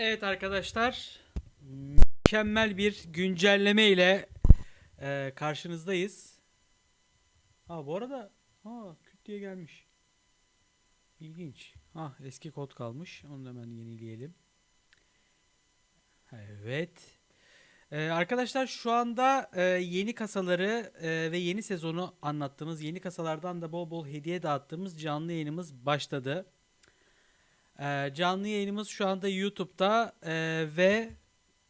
Evet arkadaşlar, mükemmel bir güncelleme ile e, karşınızdayız. Ha bu arada ha küt diye gelmiş. İlginç. Ha eski kod kalmış. Onu da hemen yenileyelim. Evet. Ee, arkadaşlar şu anda e, yeni kasaları e, ve yeni sezonu anlattığımız, yeni kasalardan da bol bol hediye dağıttığımız canlı yayınımız başladı. Ee, canlı yayınımız şu anda YouTube'da e, ve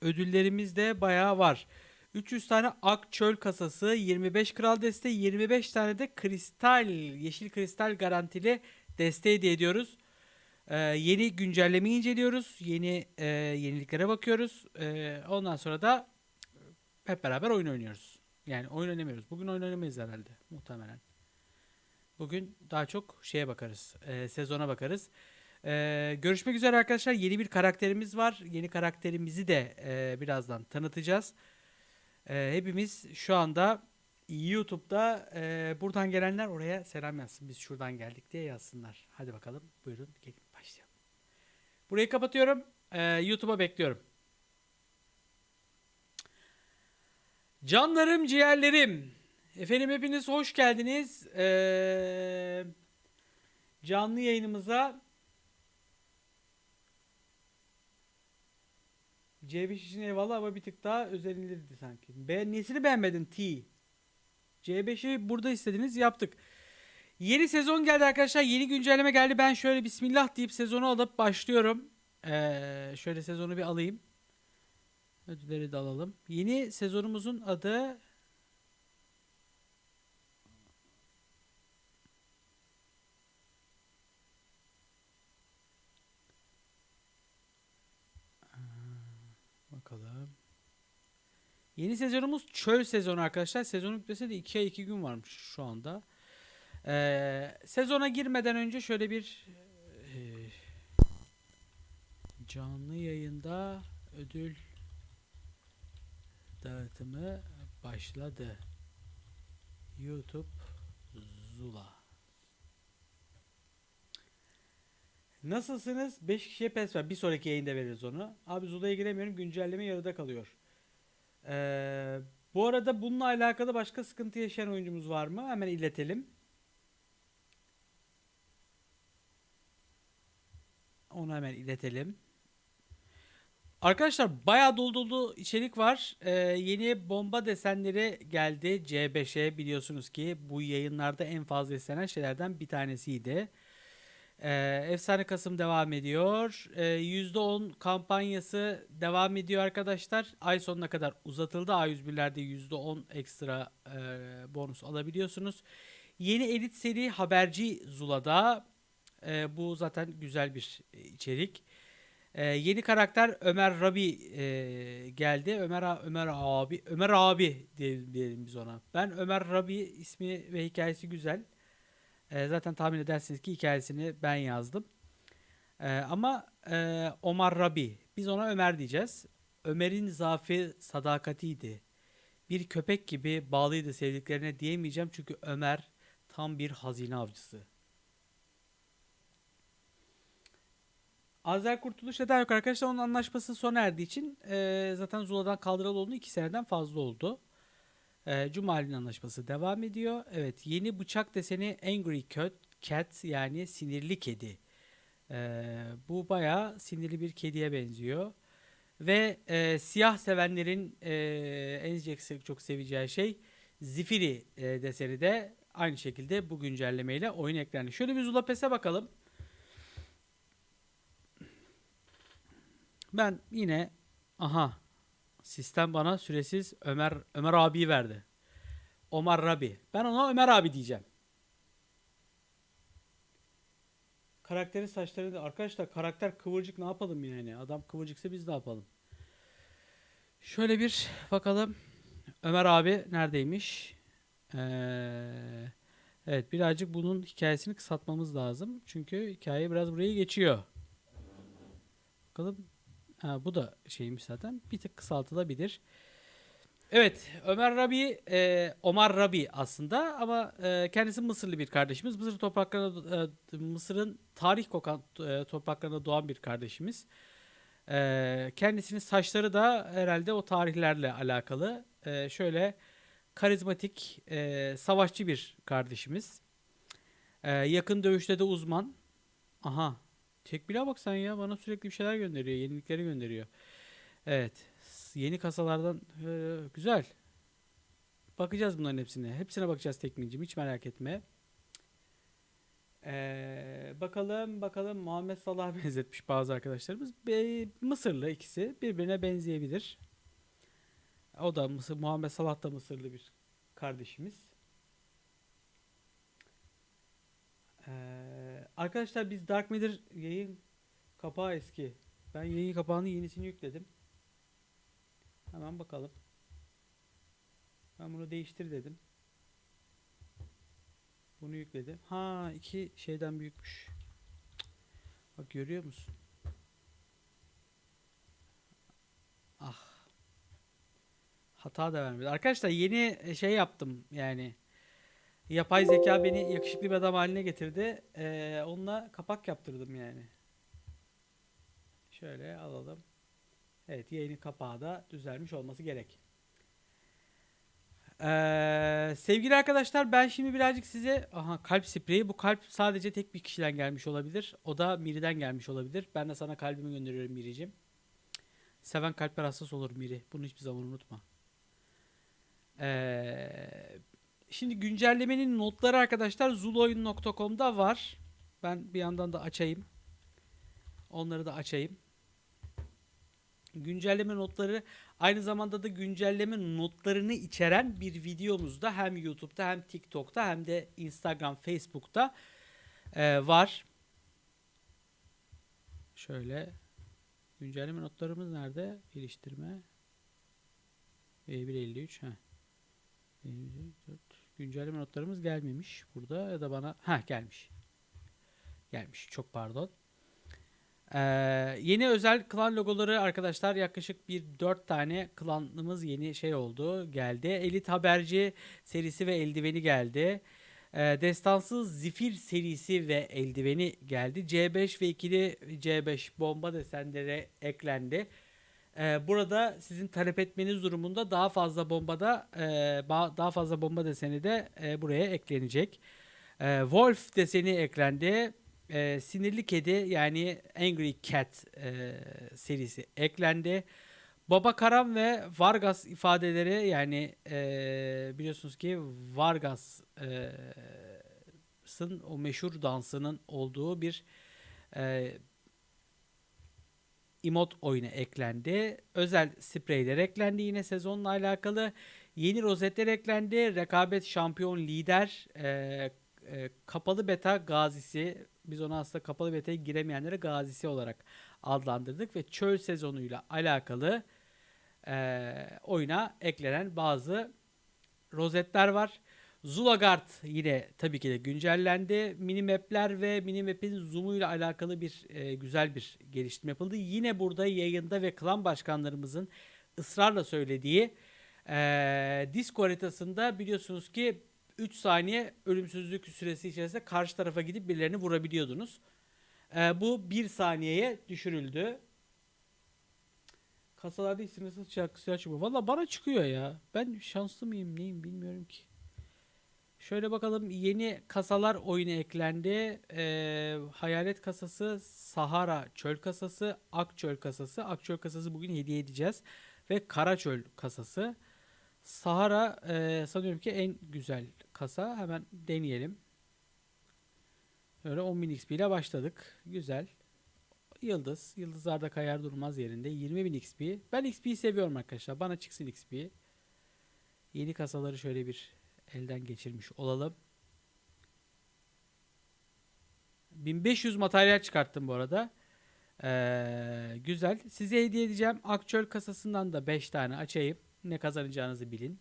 ödüllerimiz de bayağı var. 300 tane ak çöl kasası, 25 kral desteği, 25 tane de kristal, yeşil kristal garantili desteği hediye ediyoruz. Ee, yeni güncellemeyi inceliyoruz. Yeni e, yeniliklere bakıyoruz. Ee, ondan sonra da hep beraber oyun oynuyoruz. Yani oyun oynamıyoruz. Bugün oyun oynamayız herhalde. Muhtemelen. Bugün daha çok şeye bakarız. e, sezona bakarız. Ee, görüşmek üzere arkadaşlar. Yeni bir karakterimiz var. Yeni karakterimizi de e, birazdan tanıtacağız. Ee, hepimiz şu anda YouTube'da e, buradan gelenler oraya selam yazsın. Biz şuradan geldik diye yazsınlar. Hadi bakalım. Buyurun gelin başlayalım. Burayı kapatıyorum. Ee, YouTube'a bekliyorum. Canlarım, ciğerlerim. Efendim hepiniz hoş geldiniz. Ee, canlı yayınımıza C5 için eyvallah ama bir tık daha özenilirdi sanki. Be nesini beğenmedin T? C5'i burada istediniz yaptık. Yeni sezon geldi arkadaşlar. Yeni güncelleme geldi. Ben şöyle bismillah deyip sezonu alıp başlıyorum. Ee, şöyle sezonu bir alayım. Ödülleri de alalım. Yeni sezonumuzun adı Bakalım. Yeni sezonumuz çöl sezonu arkadaşlar. Sezonun bitmesine de 2 ay 2 gün varmış şu anda. Ee, sezona girmeden önce şöyle bir e, canlı yayında ödül dağıtımı başladı. YouTube Zula. Nasılsınız? 5 kişiye pes var. Bir sonraki yayında veririz onu. Abi Zula'ya giremiyorum. Güncelleme yarıda kalıyor. Ee, bu arada bununla alakalı başka sıkıntı yaşayan oyuncumuz var mı? Hemen iletelim. Onu hemen iletelim. Arkadaşlar bayağı dolu dolu içerik var. Ee, yeni bomba desenleri geldi C5'e biliyorsunuz ki bu yayınlarda en fazla istenen şeylerden bir tanesiydi. Ee, Efsane Kasım devam ediyor. Ee, %10 kampanyası devam ediyor arkadaşlar. Ay sonuna kadar uzatıldı. A101'lerde %10 ekstra e, bonus alabiliyorsunuz. Yeni elit seri Haberci Zula'da. Ee, bu zaten güzel bir içerik. Ee, yeni karakter Ömer Rabi e, geldi. Ömer Ömer abi Ömer abi diyelim, diyelim biz ona. Ben Ömer Rabi ismi ve hikayesi güzel. Ee, zaten tahmin edersiniz ki hikayesini ben yazdım. Ee, ama e, Omar Rabi. Biz ona Ömer diyeceğiz. Ömer'in zaafı sadakatiydi. Bir köpek gibi bağlıydı sevdiklerine diyemeyeceğim çünkü Ömer tam bir hazine avcısı. Azer Kurtuluş neden yok arkadaşlar? Onun anlaşması sona erdiği için e, zaten Zula'dan kaldıralı olduğu 2 seneden fazla oldu. E, Cumali'nin anlaşması devam ediyor. Evet yeni bıçak deseni Angry Cat, yani sinirli kedi. E, bu bayağı sinirli bir kediye benziyor. Ve e, siyah sevenlerin e, en çok- seveceği şey Zifiri e, deseni de aynı şekilde bu güncellemeyle oyun eklendi. Şöyle bir Zula Pes'e bakalım. Ben yine aha sistem bana süresiz Ömer Ömer abi verdi. Omar Rabi. Ben ona Ömer abi diyeceğim. Karakterin saçları da arkadaşlar karakter kıvırcık ne yapalım yani? Adam kıvırcıksa biz ne yapalım? Şöyle bir bakalım. Ömer abi neredeymiş? Ee, evet birazcık bunun hikayesini kısaltmamız lazım. Çünkü hikaye biraz buraya geçiyor. Bakalım. Ha, bu da şeymiş zaten. Bir tık kısaltılabilir. Evet, Ömer Rabi, e, Omar Rabi aslında ama e, kendisi Mısırlı bir kardeşimiz. Mısır topraklarında, e, Mısır'ın tarih kokan e, topraklarında doğan bir kardeşimiz. Ee, kendisinin saçları da herhalde o tarihlerle alakalı. Ee, şöyle karizmatik, e, savaşçı bir kardeşimiz. Ee, yakın dövüşte de uzman. Aha. Tekbil'e bak sen ya. Bana sürekli bir şeyler gönderiyor. Yenilikleri gönderiyor. Evet. Yeni kasalardan e, güzel. Bakacağız bunların hepsine. Hepsine bakacağız tekniğicim. Hiç merak etme. Ee, bakalım bakalım Muhammed Salah'a benzetmiş bazı arkadaşlarımız. Be- Mısırlı ikisi birbirine benzeyebilir. O da Mısır, Muhammed Salah da Mısırlı bir kardeşimiz. Ee, arkadaşlar biz Dark Matter yayın kapağı eski. Ben yayın kapağını yenisini yükledim. Hemen bakalım. Ben bunu değiştir dedim. Bunu yükledim. Ha iki şeyden büyükmüş. Bak görüyor musun? Ah. Hata da vermedi. Arkadaşlar yeni şey yaptım yani. Yapay zeka beni yakışıklı bir adam haline getirdi. Ee, onunla kapak yaptırdım yani. Şöyle alalım. Evet yayının kapağı da düzelmiş olması gerek. Ee, sevgili arkadaşlar ben şimdi birazcık size aha kalp spreyi bu kalp sadece tek bir kişiden gelmiş olabilir. O da Miri'den gelmiş olabilir. Ben de sana kalbimi gönderiyorum Miri'cim. Seven kalpler hassas olur Miri. Bunu hiçbir zaman unutma. Ee, şimdi güncellemenin notları arkadaşlar zuloyun.com'da var. Ben bir yandan da açayım. Onları da açayım. Güncelleme notları aynı zamanda da güncelleme notlarını içeren bir videomuzda hem YouTube'da hem TikTok'ta hem de Instagram, Facebook'ta e, var. Şöyle güncelleme notlarımız nerede? Geliştirme. E153 ha. Güncelleme notlarımız gelmemiş burada ya da bana ha gelmiş. Gelmiş. Çok pardon. Ee, yeni özel klan logoları arkadaşlar yaklaşık bir 4 tane klanımız yeni şey oldu geldi. Elit Haberci serisi ve eldiveni geldi. Ee, Destansız Zifir serisi ve eldiveni geldi. C5 ve ikili C5 bomba desenleri eklendi. Ee, burada sizin talep etmeniz durumunda daha fazla bombada e, daha fazla bomba deseni de e, buraya eklenecek. Ee, Wolf deseni eklendi. Ee, sinirli kedi yani Angry Cat e, serisi eklendi. Baba Karam ve Vargas ifadeleri yani e, biliyorsunuz ki Vargas'ın o meşhur dansının olduğu bir e, emot oyuna eklendi. Özel spreyler eklendi yine sezonla alakalı. Yeni rozetler eklendi. Rekabet şampiyon lider e, e, kapalı beta gazisi biz onu aslında kapalı beta'ya giremeyenlere gazisi olarak adlandırdık ve çöl sezonuyla alakalı e, oyuna eklenen bazı rozetler var. Zulagard yine tabii ki de güncellendi. Minimap'ler ve minimap'in zoom'uyla alakalı bir e, güzel bir geliştirme yapıldı. Yine burada yayında ve klan başkanlarımızın ısrarla söylediği e, disco haritasında biliyorsunuz ki 3 saniye ölümsüzlük süresi içerisinde karşı tarafa gidip birilerini vurabiliyordunuz. E, bu 1 saniyeye düşürüldü. Kasalarda sınırsız şarkısı çıkmıyor. Valla bana çıkıyor ya. Ben şanslı mıyım neyim bilmiyorum ki. Şöyle bakalım yeni kasalar oyuna eklendi. Ee, hayalet kasası, Sahara çöl kasası, Ak çöl kasası. Ak çöl kasası bugün hediye edeceğiz. Ve Kara çöl kasası. Sahara e, sanıyorum ki en güzel kasa. Hemen deneyelim. Böyle 10.000 XP ile başladık. Güzel. Yıldız. Yıldızlar da kayar durmaz yerinde. 20.000 XP. Ben XP'yi seviyorum arkadaşlar. Bana çıksın XP. Yeni kasaları şöyle bir elden geçirmiş olalım. 1500 materyal çıkarttım bu arada. Ee, güzel. Size hediye edeceğim. Akçöl kasasından da 5 tane açayım. Ne kazanacağınızı bilin.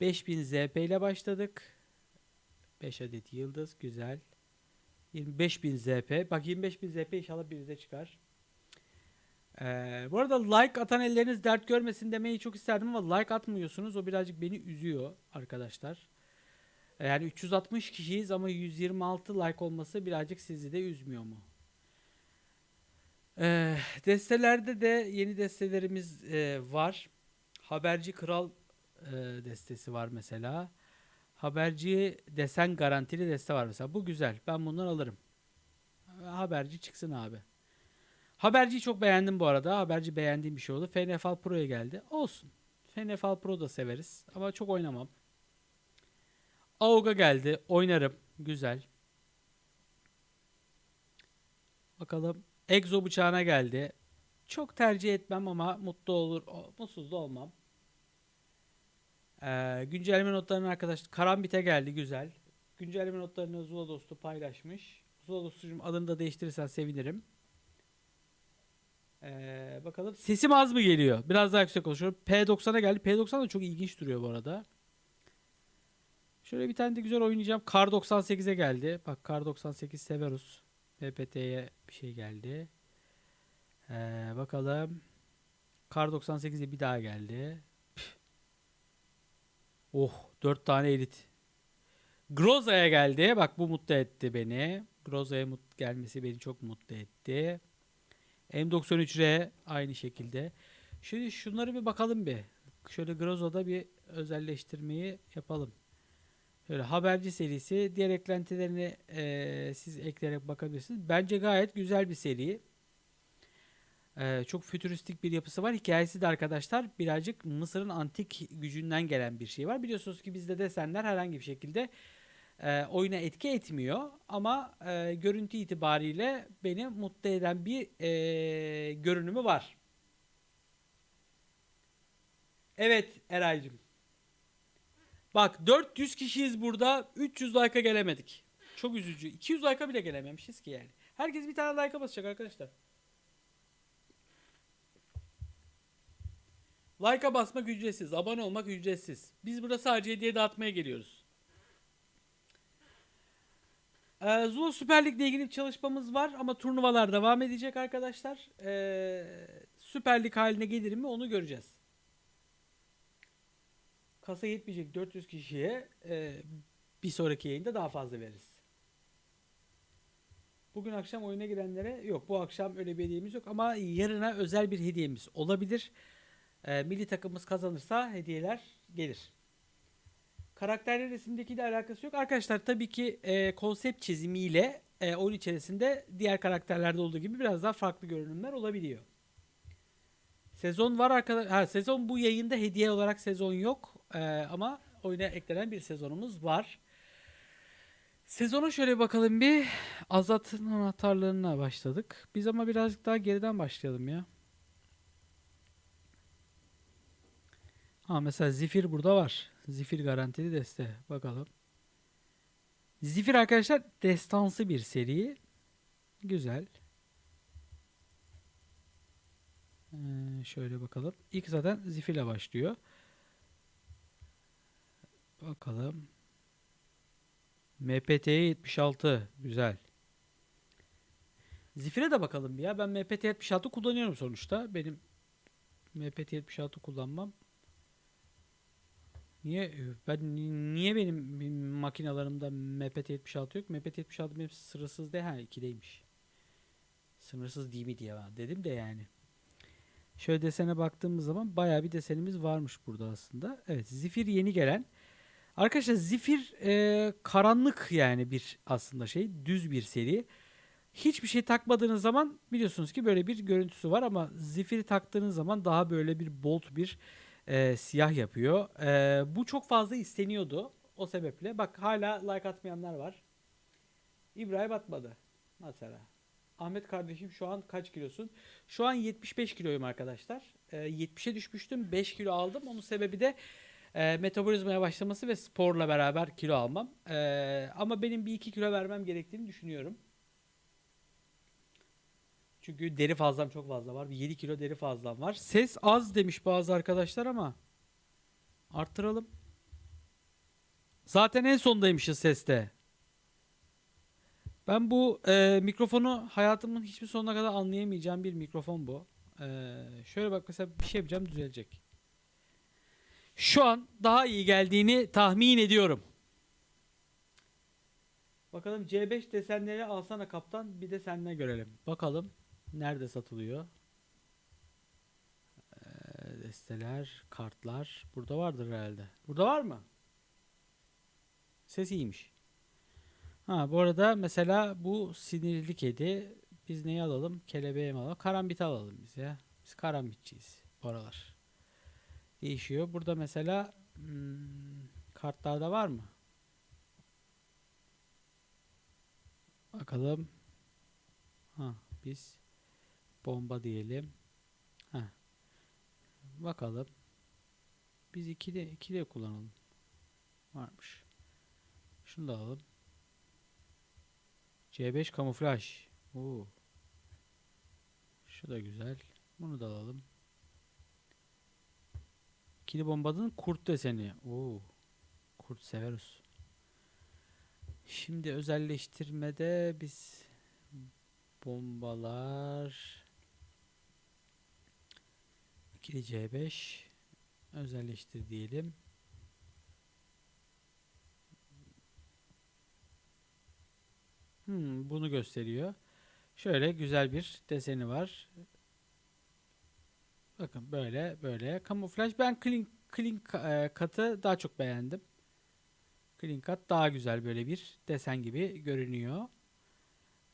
5000 ZP ile başladık. 5 adet yıldız. Güzel. 25000 ZP. Bak 25000 ZP inşallah birinize çıkar. Ee, bu arada like atan elleriniz dert görmesin demeyi çok isterdim ama like atmıyorsunuz. O birazcık beni üzüyor arkadaşlar. Ee, Yani 360 kişiyiz ama 126 like olması birazcık sizi de üzmüyor mu? Ee, destelerde de yeni destelerimiz e, var. Haberci Kral e, destesi var mesela. Haberci desen garantili deste var mesela. Bu güzel. Ben bundan alırım. Haberci çıksın abi. Haberciyi çok beğendim bu arada. Haberci beğendiğim bir şey oldu. FNFL Pro'ya geldi. Olsun. FNFL Pro da severiz. Ama çok oynamam. AUG'a geldi. Oynarım. Güzel. Bakalım. Exo bıçağına geldi. Çok tercih etmem ama mutlu olur. Mutsuz da olmam. Ee, güncelleme notlarını arkadaş Karambit'e geldi. Güzel. Güncelleme notlarını Zula dostu paylaşmış. Zula dostucum adını da değiştirirsen sevinirim. Ee, bakalım. Sesim az mı geliyor? Biraz daha yüksek konuşuyorum. P90'a geldi. P90 da çok ilginç duruyor bu arada. Şöyle bir tane de güzel oynayacağım. Kar 98'e geldi. Bak Kar 98 Severus. PPT'ye bir şey geldi. Ee, bakalım. Kar 98'e bir daha geldi. Püh. Oh 4 tane elit. Groza'ya geldi. Bak bu mutlu etti beni. Groza'ya mut gelmesi beni çok mutlu etti. M93R aynı şekilde. Şimdi şunları bir bakalım bir. Şöyle Groza'da bir özelleştirmeyi yapalım. Şöyle haberci serisi. Diğer eklentilerini eee, siz ekleyerek bakabilirsiniz. Bence gayet güzel bir seri. Eee, çok fütüristik bir yapısı var. Hikayesi de arkadaşlar birazcık Mısır'ın antik gücünden gelen bir şey var. Biliyorsunuz ki bizde desenler herhangi bir şekilde eee, oyuna etki etmiyor. Ama eee, görüntü itibariyle beni mutlu eden bir eee, görünümü var. Evet Eraycığım. Bak 400 kişiyiz burada. 300 like'a gelemedik. Çok üzücü. 200 like'a bile gelememişiz ki yani. Herkes bir tane like'a basacak arkadaşlar. Like'a basmak ücretsiz. Abone olmak ücretsiz. Biz burada sadece hediye dağıtmaya geliyoruz. Ee, Zula Süper Lig'le ilgili çalışmamız var ama turnuvalar devam edecek arkadaşlar. Ee, Süper Lig haline gelir mi onu göreceğiz. Kasa yetmeyecek 400 kişiye e, bir sonraki yayında daha fazla veririz. Bugün akşam oyuna girenlere yok bu akşam öyle bir hediyemiz yok ama yarına özel bir hediyemiz olabilir. E, milli takımımız kazanırsa hediyeler gelir. Karakterler resimdeki de alakası yok. Arkadaşlar tabii ki e, konsept çizimiyle e, oyun içerisinde diğer karakterlerde olduğu gibi biraz daha farklı görünümler olabiliyor. Sezon var arkadaşlar. Sezon bu yayında hediye olarak sezon yok. Ee, ama oyuna eklenen bir sezonumuz var. Sezona şöyle bakalım bir. Azat'ın anahtarlarına başladık. Biz ama birazcık daha geriden başlayalım ya. Ha mesela Zifir burada var. Zifir garantili deste. Bakalım. Zifir arkadaşlar destansı bir seri. Güzel. Ee, şöyle bakalım. İlk zaten Zifir'le başlıyor. Bakalım. MPT 76. Güzel. Zifir'e de bakalım bir ya. Ben MPT 76 kullanıyorum sonuçta. Benim MPT 76 kullanmam. Niye ben niye benim benim makinalarımda MPT 76 yok? MPT 76 benim sınırsız de ha 2'deymiş. Sınırsız değil mi diye ben dedim de yani. Şöyle desene baktığımız zaman bayağı bir desenimiz varmış burada aslında. Evet Zifir yeni gelen. Arkadaşlar Zifir e, karanlık yani bir aslında şey. Düz bir seri. Hiçbir şey takmadığınız zaman biliyorsunuz ki böyle bir görüntüsü var ama Zifir'i taktığınız zaman daha böyle bir bolt bir e, siyah yapıyor. E, bu çok fazla isteniyordu. O sebeple. Bak hala like atmayanlar var. İbrahim atmadı. Mesela. Ahmet kardeşim şu an kaç kilosun? Şu an 75 kiloyum arkadaşlar. Ee, 70'e düşmüştüm. 5 kilo aldım. Onun sebebi de e, metabolizmaya başlaması ve sporla beraber kilo almam. Ee, ama benim bir 2 kilo vermem gerektiğini düşünüyorum. Çünkü deri fazlam çok fazla var. Bir 7 kilo deri fazlam var. Ses az demiş bazı arkadaşlar ama arttıralım. Zaten en sondaymışız seste. Ben bu e, mikrofonu hayatımın hiçbir sonuna kadar anlayamayacağım bir mikrofon bu. E, şöyle bak mesela bir şey yapacağım düzelecek. Şu an daha iyi geldiğini tahmin ediyorum. Bakalım C5 desenleri alsana kaptan bir de seninle görelim. Bakalım Nerede satılıyor? Ee, desteler, kartlar. Burada vardır herhalde. Burada var mı? Ses iyiymiş. Ha bu arada mesela bu sinirli kedi. Biz neyi alalım? Kelebeği mi alalım? Karambit alalım biz ya. Biz karambitçiyiz bu aralar. Değişiyor. Burada mesela hmm, kartlarda var mı? Bakalım. Ha biz bomba diyelim. Ha. Bakalım. Biz iki de iki de kullanalım. Varmış. Şunu da alalım. C5 kamuflaj. Oo. Şu da güzel. Bunu da alalım. İkili bombanın kurt deseni. Oo. Kurt severuz. Şimdi özelleştirmede biz bombalar ikili C5 özelleştir diyelim. Hmm, bunu gösteriyor. Şöyle güzel bir deseni var. Bakın böyle böyle kamuflaj. Ben clean clean e, katı daha çok beğendim. Clean cut daha güzel böyle bir desen gibi görünüyor.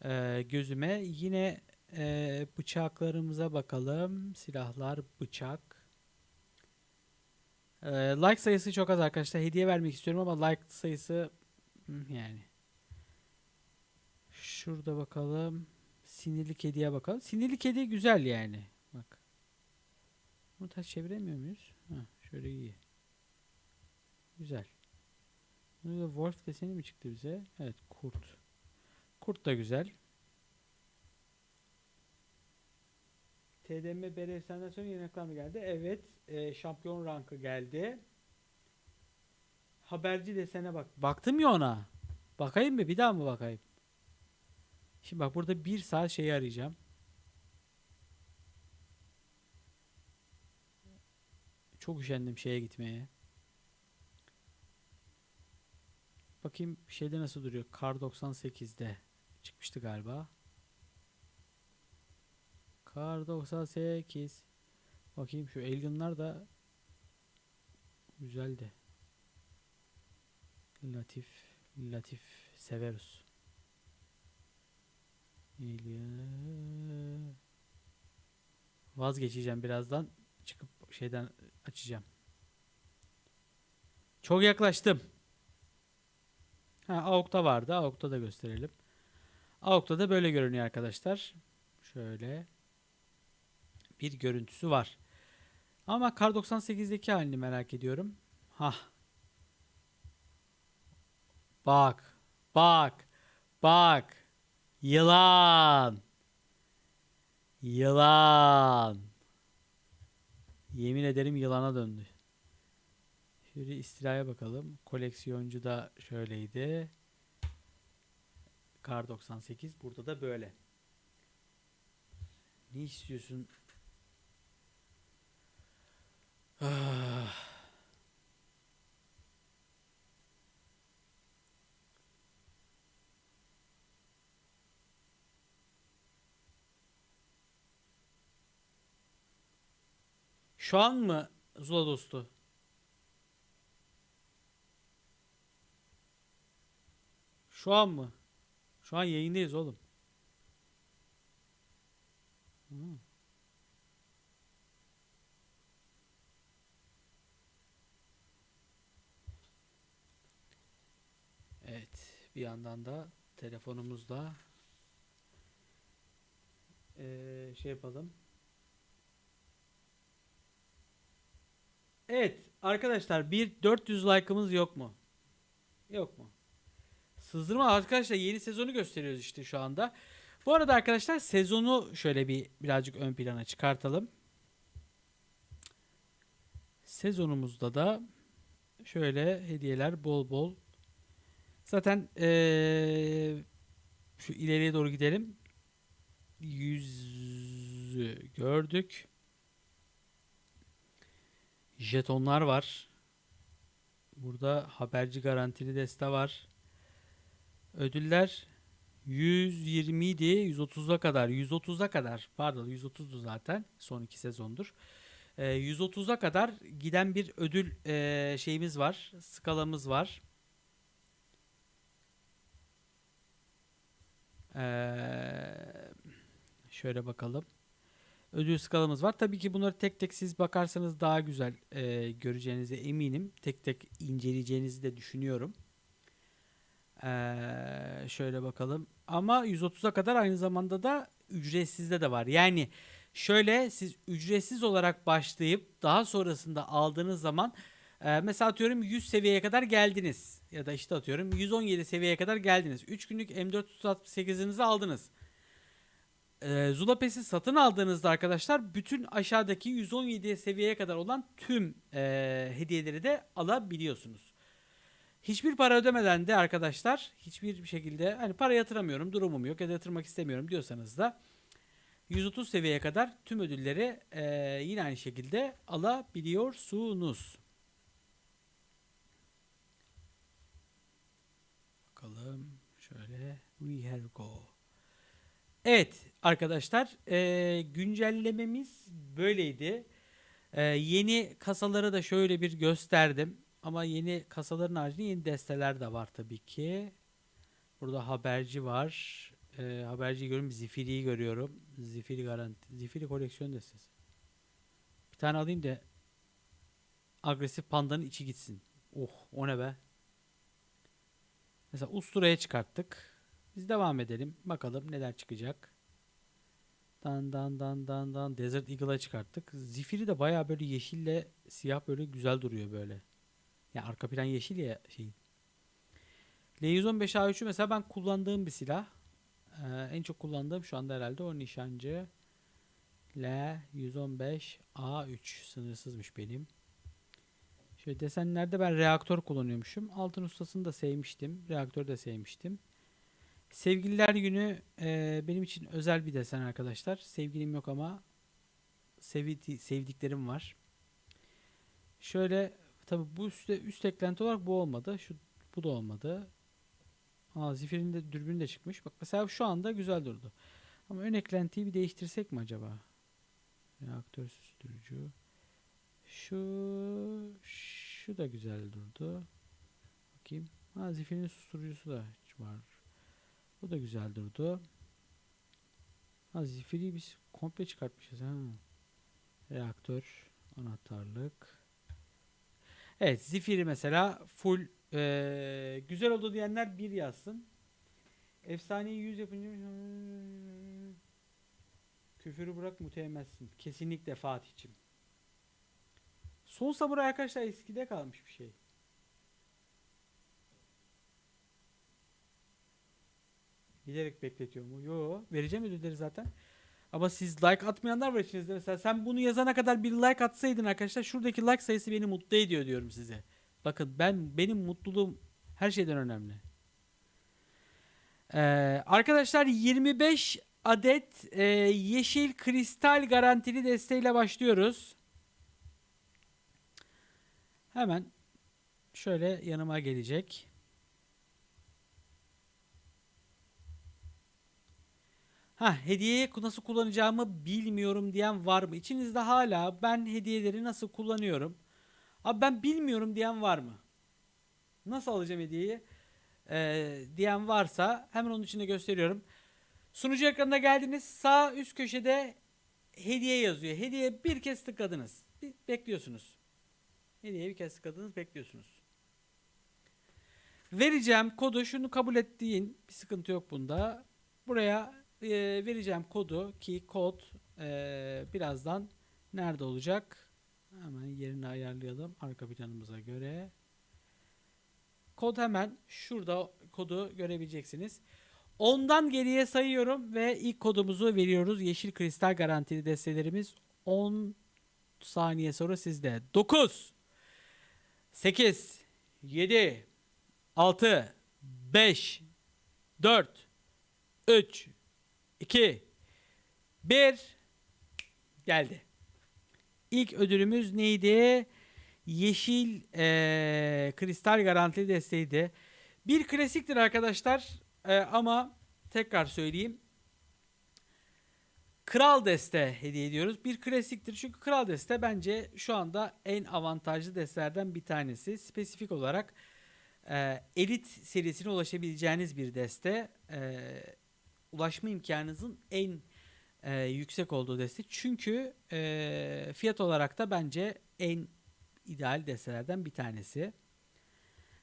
Ee, gözüme yine e, bıçaklarımıza bakalım. Silahlar, bıçak. Ee, like sayısı çok az arkadaşlar. Hediye vermek istiyorum ama like sayısı yani. Şurada bakalım. Sinirli kediye bakalım. Sinirli kedi güzel yani. Bak. Bunu ters çeviremiyor muyuz? Ha, şöyle iyi. Güzel. Burada Wolf deseni mi çıktı bize? Evet, kurt. Kurt da güzel. TDM BR efsaneden sonra yeni reklam geldi. Evet, e, şampiyon rankı geldi. Haberci desene bak. Baktım ya ona. Bakayım mı? Bir daha mı bakayım? Şimdi bak burada bir saat şeyi arayacağım. Çok üşendim şeye gitmeye. Bakayım şeyde nasıl duruyor. Kar 98'de çıkmıştı galiba. Kar 98. Bakayım şu Alien'lar da güzeldi. Latif, Latif severuz. Alien. Vazgeçeceğim birazdan. Çıkıp şeyden açacağım. Çok yaklaştım. Ha, AUK'ta vardı. AUK'ta da gösterelim. AUK'ta da böyle görünüyor arkadaşlar. Şöyle bir görüntüsü var. Ama Kar 98'deki halini merak ediyorum. Hah. Bak. Bak. Bak. Yılan. Yılan. Yemin ederim yılana döndü. Şöyle istilaya bakalım. Koleksiyoncu da şöyleydi. Kar 98. Burada da böyle. Ne istiyorsun? Ah. Şu an mı Zula dostu? Şu an mı? Şu an yayındayız oğlum. Hmm. Evet, bir yandan da telefonumuzla eee, şey yapalım. Evet, arkadaşlar bir 400 like'ımız yok mu? Yok mu? Sızdırma arkadaşlar yeni sezonu gösteriyoruz işte şu anda. Bu arada arkadaşlar sezonu şöyle bir birazcık ön plana çıkartalım. Sezonumuzda da şöyle hediyeler bol bol. Zaten eee, şu ileriye doğru gidelim. Yüzü gördük. Jetonlar var. Burada haberci garantili deste var. Ödüller 120 idi. 130'a kadar. 130'a kadar. Pardon 130'du zaten. Son iki sezondur. Ee, 130'a kadar giden bir ödül ee, şeyimiz var. Skalamız var. Ee, şöyle bakalım. Ödül skalamız var. Tabii ki bunları tek tek siz bakarsanız daha güzel ee, göreceğinize eminim. Tek tek inceleyeceğinizi de düşünüyorum. Ee, şöyle bakalım. Ama 130'a kadar aynı zamanda da ücretsizde de var. Yani şöyle siz ücretsiz olarak başlayıp daha sonrasında aldığınız zaman e, mesela atıyorum 100 seviyeye kadar geldiniz. Ya da işte atıyorum 117 seviyeye kadar geldiniz. 3 günlük M468'inizi aldınız. Ee, Zula Pass'i satın aldığınızda arkadaşlar bütün aşağıdaki 117 seviyeye kadar olan tüm e, hediyeleri de alabiliyorsunuz. Hiçbir para ödemeden de arkadaşlar hiçbir şekilde hani para yatıramıyorum, durumum yok ya da yatırmak istemiyorum diyorsanız da 130 seviyeye kadar tüm ödülleri e, yine aynı şekilde alabiliyorsunuz. Bakalım şöyle we have go. Evet arkadaşlar e, güncellememiz böyleydi. E, yeni kasaları da şöyle bir gösterdim. Ama yeni kasaların haricinde yeni desteler de var tabii ki. Burada haberci var. E, haberciyi görüyorum. Zifiri'yi görüyorum. Zifiri garanti. Zifiri koleksiyon destesi. Bir tane alayım da agresif pandanın içi gitsin. Oh o ne be. Mesela usturaya çıkarttık. Biz devam edelim. Bakalım neler çıkacak. Dan dan dan dan dan Desert Eagle'a çıkarttık. Zifiri de bayağı böyle yeşille siyah böyle güzel duruyor böyle. Ya arka plan yeşil ya şeyin. L115A3'ü mesela ben kullandığım bir silah. Ee, en çok kullandığım şu anda herhalde o nişancı. L115A3 sınırsızmış benim. Şöyle desenlerde ben reaktör kullanıyormuşum. Altın ustasını da sevmiştim. Reaktör de sevmiştim. Sevgililer günü e, benim için özel bir desen arkadaşlar. Sevgilim yok ama sevdi, sevdiklerim var. Şöyle tabi bu üstte, üst eklenti olarak bu olmadı. Şu bu da olmadı. Aa Zifir'in de dürbünü de çıkmış. Bak mesela şu anda güzel durdu. Ama ön eklentiyi bir değiştirsek mi acaba? Reaktör susturucu. Şu şu da güzel durdu. Bakayım. Ha Zifir'in susturucusu da var. Bu da güzel durdu. Ha Zifir'i biz komple çıkartmışız ha. Reaktör, anahtarlık. Evet Zifiri mesela full eee, güzel oldu diyenler bir yazsın. Efsaneyi 100 yapınca küfürü bırak muteğmezsin. Kesinlikle Fatih'cim. Son samuray arkadaşlar eskide kalmış bir şey. Bilerek bekletiyor mu? Yo, vereceğim ödülleri zaten. Ama siz like atmayanlar var içinizde. Mesela sen bunu yazana kadar bir like atsaydın arkadaşlar şuradaki like sayısı beni mutlu ediyor diyorum size. Bakın ben benim mutluluğum her şeyden önemli. Ee, arkadaşlar 25 adet e, yeşil kristal garantili desteğiyle başlıyoruz. Hemen şöyle yanıma gelecek. Ha hediyeyi nasıl kullanacağımı bilmiyorum diyen var mı? İçinizde hala ben hediyeleri nasıl kullanıyorum? Abi ben bilmiyorum diyen var mı? Nasıl alacağım hediyeyi? Ee, diyen varsa hemen onun içinde gösteriyorum. Sunucu ekranına geldiniz. Sağ üst köşede hediye yazıyor. Hediye bir kez tıkladınız. Bekliyorsunuz. Hediye bir kez tıkladınız bekliyorsunuz. Vereceğim kodu şunu kabul ettiğin bir sıkıntı yok bunda. Buraya e, vereceğim kodu ki kod e, birazdan nerede olacak? Hemen yerini ayarlayalım arka planımıza göre. Kod hemen şurada kodu görebileceksiniz. Ondan geriye sayıyorum ve ilk kodumuzu veriyoruz. Yeşil kristal garantili destelerimiz 10 saniye sonra sizde. 9 8 7 6 5 4 3 2 1 geldi. İlk ödülümüz neydi? Yeşil eee, kristal garantili desteğiydi. Bir klasiktir arkadaşlar eee, ama tekrar söyleyeyim. Kral Deste hediye ediyoruz. Bir klasiktir çünkü Kral Deste bence şu anda en avantajlı destelerden bir tanesi. Spesifik olarak e, Elit serisine ulaşabileceğiniz bir deste. E, ulaşma imkanınızın en e, yüksek olduğu deste. Çünkü e, fiyat olarak da bence en ideal destelerden bir tanesi.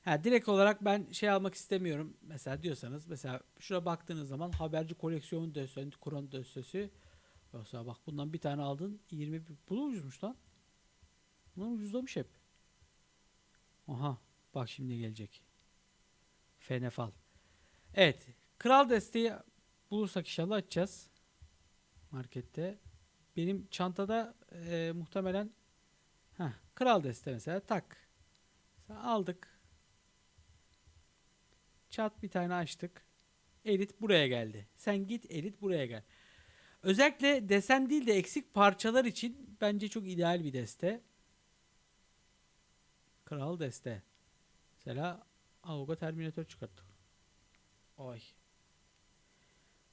Ha, direkt olarak ben şey almak istemiyorum. Mesela diyorsanız mesela şuna baktığınız zaman haberci koleksiyon dösü, kron dösüsü. Yoksa bak bundan bir tane aldın 20 bu da ucuzmuş lan. Bunlar ucuzlamış hep. Aha bak şimdi gelecek. Fenefal. Evet. Kral desteği bulursak inşallah açacağız. Markette. Benim çantada e, muhtemelen Heh, kral deste mesela tak. Mesela aldık. Çat bir tane açtık. Elit buraya geldi. Sen git elit buraya gel. Özellikle desen değil de eksik parçalar için bence çok ideal bir deste. Kral deste. Mesela Auga Terminator çıkarttık. Oy.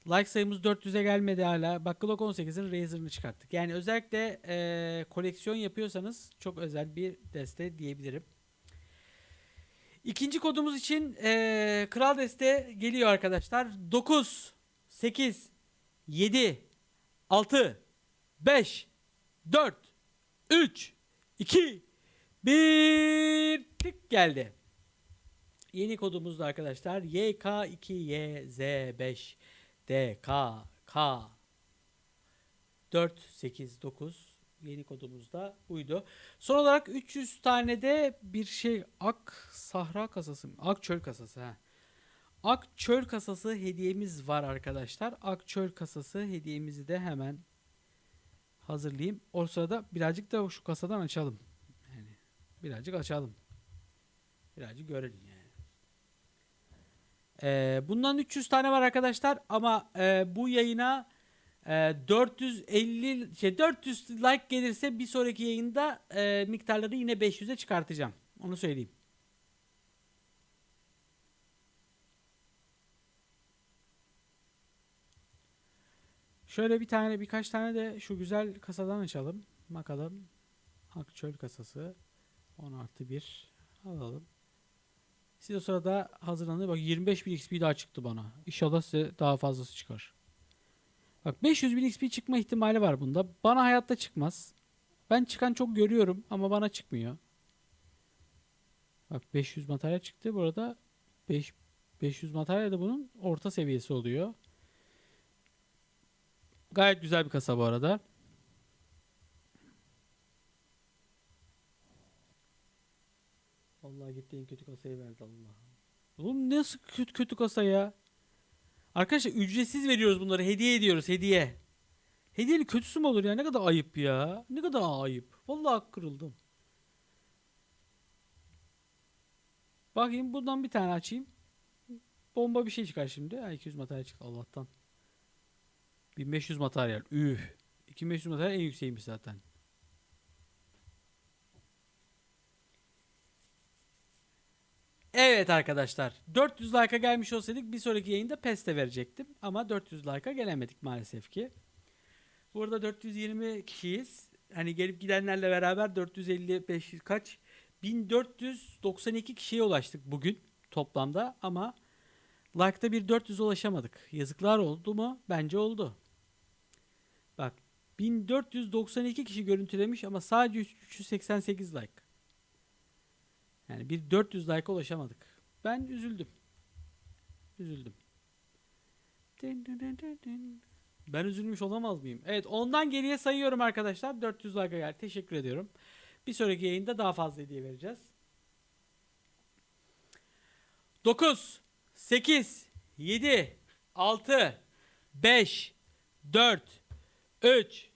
Like sayımız 400'e gelmedi hala. Bak Glock 18'in Razer'ını çıkarttık. Yani özellikle eee, koleksiyon yapıyorsanız çok özel bir deste diyebilirim. İkinci kodumuz için eee, Kral Deste geliyor arkadaşlar. 9, 8, 7, 6, 5, 4, 3, 2, 1 tık geldi. Yeni kodumuz da arkadaşlar YK2YZ5 DKK 489 yeni kodumuz da buydu. Son olarak 300 tane de bir şey Ak Sahra kasası? Ak Çöl kasası ha. Ak Çöl kasası hediyemiz var arkadaşlar. Ak Çöl kasası hediyemizi de hemen hazırlayayım. O sırada birazcık da şu kasadan açalım. Yani birazcık açalım. Birazcık görelim yani. Ee, bundan 300 tane var arkadaşlar ama e, bu yayına e, 450 şey 400 like gelirse bir sonraki yayında e, miktarları yine 500'e çıkartacağım. Onu söyleyeyim. Şöyle bir tane birkaç tane de şu güzel kasadan açalım. Bakalım. Akçöl kasası 10 artı 1 alalım. Siz o sırada hazırlanın. Bak 25 bin XP daha çıktı bana. İnşallah size daha fazlası çıkar. Bak 500 bin XP çıkma ihtimali var bunda. Bana hayatta çıkmaz. Ben çıkan çok görüyorum ama bana çıkmıyor. Bak 500 materyal çıktı. Burada 5 500 materyal da bunun orta seviyesi oluyor. Gayet güzel bir kasa bu arada. Vallahi gitti en kötü kasayı verdi Allah. Oğlum nasıl kötü kötü kasa ya? Arkadaşlar ücretsiz veriyoruz bunları. Hediye ediyoruz hediye. Hediyenin kötüsü mü olur ya? Ne kadar ayıp ya. Ne kadar ayıp. Vallahi kırıldım. Bakayım buradan bir tane açayım. Bomba bir şey çıkar şimdi. Ha, 200 materyal çıktı Allah'tan. 1500 materyal. Üh. 2500 materyal en yükseğiymiş zaten. Evet arkadaşlar. 400 like'a gelmiş olsaydık bir sonraki yayında PES'te verecektim. Ama 400 like'a gelemedik maalesef ki. Burada 420 kişiyiz. Hani gelip gidenlerle beraber 450 500 kaç 1492 kişiye ulaştık bugün toplamda ama like'da bir 400 ulaşamadık. Yazıklar oldu mu? Bence oldu. Bak 1492 kişi görüntülemiş ama sadece 388 like. Yani bir 400 like'a ulaşamadık. Ben üzüldüm. Üzüldüm. Ben üzülmüş olamaz mıyım? Evet ondan geriye sayıyorum arkadaşlar. 400 like'a geldi. Teşekkür ediyorum. Bir sonraki yayında daha fazla hediye vereceğiz. 9 8 7 6 5 4 3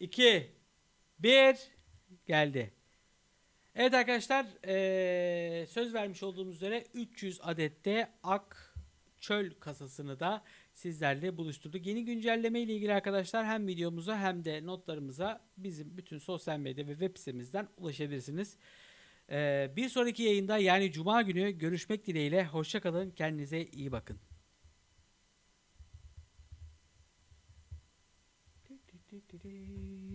2 1 geldi. Evet arkadaşlar eee, söz vermiş olduğumuz üzere 300 adette ak çöl kasasını da sizlerle buluşturduk. Yeni güncelleme ile ilgili arkadaşlar hem videomuza hem de notlarımıza bizim bütün sosyal medya ve web sitemizden ulaşabilirsiniz. Eee, bir sonraki yayında yani cuma günü görüşmek dileğiyle. Hoşçakalın. Kendinize iyi bakın.